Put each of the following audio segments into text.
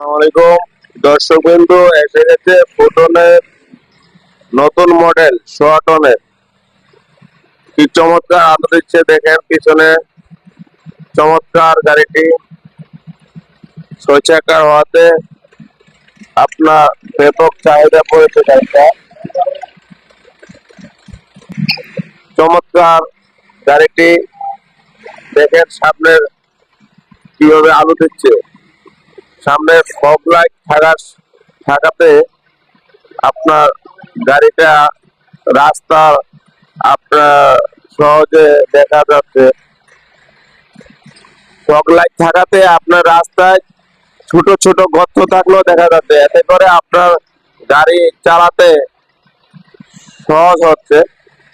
আসসালামাইকুম দর্শক বিন্দু এসে গেছে ফোটনের নতুন মডেল সোয়াটনের কি চমৎকার আলো দিচ্ছে দেখেন পিছনে। চমৎকার গাড়িটি ছয় চাকার হওয়াতে আপনার ব্যাপক চাহিদা পড়েছে গাড়িটা। চমৎকার গাড়িটি দেখেন সামনের কীভাবে আলো দিচ্ছে। সামনে ফগ লাইট থাকার থাকাতে আপনার গাড়িটা রাস্তা আপনার সহজে দেখা যাচ্ছে। ফগ লাইট থাকাতে আপনার রাস্তায় ছোট ছোট গর্ত থাকলেও দেখা যাচ্ছে। এতে করে আপনার গাড়ি চালাতে সহজ হচ্ছে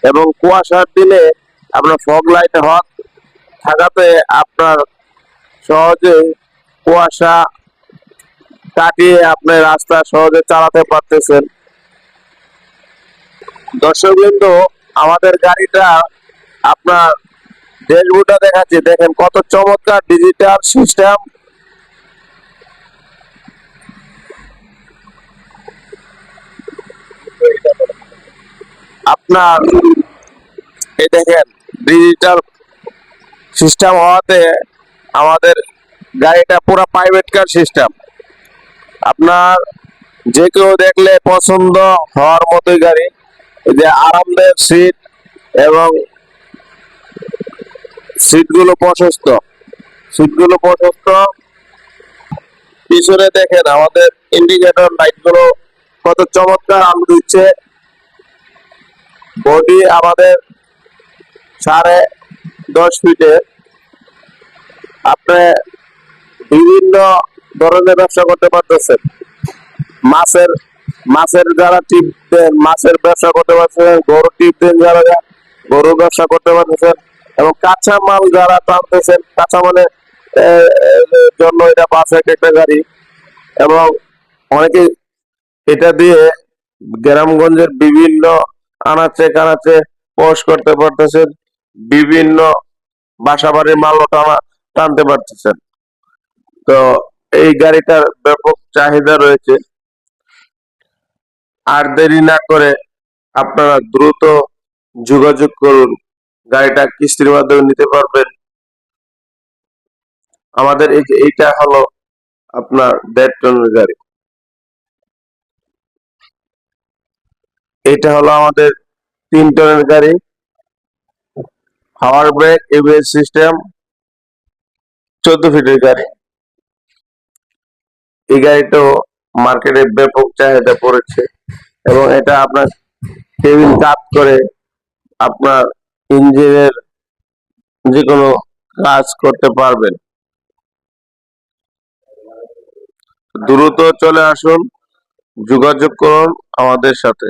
এবং কুয়াশার দিনে আপনার ফগ লাইট হওয়া থাকাতে আপনার সহজে কুয়াশা কাটিয়ে আপনি রাস্তা সহজে চালাতে পারতেছেন। দর্শকবৃন্দ, আমাদের গাড়িটা আপনার ড্যাশবোর্ডটা দেখাচ্ছি। দেখেন কত চমৎকার ডিজিটাল সিস্টেম আপনার এই দেখেন ডিজিটাল সিস্টেম হওয়াতে আমাদের গাড়িটা পুরো প্রাইভেট কার সিস্টেম আপনার যে কেউ দেখলে পছন্দ হওয়ার মতোই গাড়ি। যে আরামদায়ক সিট এবং সিটগুলো প্রশস্ত। সিটগুলো প্রশস্ত। পিছনে দেখেন আমাদের ইন্ডিকেটর লাইটগুলো কত চমৎকার আলো দিচ্ছে। বডি আমাদের সাড়ে দশ ফিটে আপনি বিভিন্ন ধরনের ব্যবসা করতে পারতেছেন? মাছের মাছের যারা টিপ দেন, মাছের ব্যবসা করতে পারছেন গরু টিপ দেন যারা, গরুর ব্যবসা করতে পারতেছেন এবং কাঁচা মাল যারা টানতেছেন কাঁচা মালের জন্য এটা পারফেক্ট একটা গাড়ি। এবং অনেকে এটা দিয়ে গ্রামগঞ্জের বিভিন্ন আনাচে কানাচে পোষ করতে পারতেছেন, বিভিন্ন বাসা বাড়ির মালও টানা, টানতে পারতেছেন। তো এই গাড়িটার ব্যাপক চাহিদা রয়েছে। আর দেরি না করে আপনারা দ্রুত যোগাযোগ করুন। গাড়িটা কিস্তির মাধ্যমে নিতে পারবেন। আমাদের এইটা হলো আপনার দেড় টনের গাড়ি। এটা হলো আমাদের তিন টনের গাড়ি। পাওয়ার ব্রেক এবিএস সিস্টেম চোদ্দ ফিটের গাড়ি। এই গাড়িটাও মার্কেটে ব্যাপক চাহিদা পড়েছে এবং এটা আপনার কেবিন কাপ করে, আপনার ইঞ্জিনের যে কোনো কাজ করতে পারবেন। দ্রুত চলে আসুন, যোগাযোগ করুন আমাদের সাথে।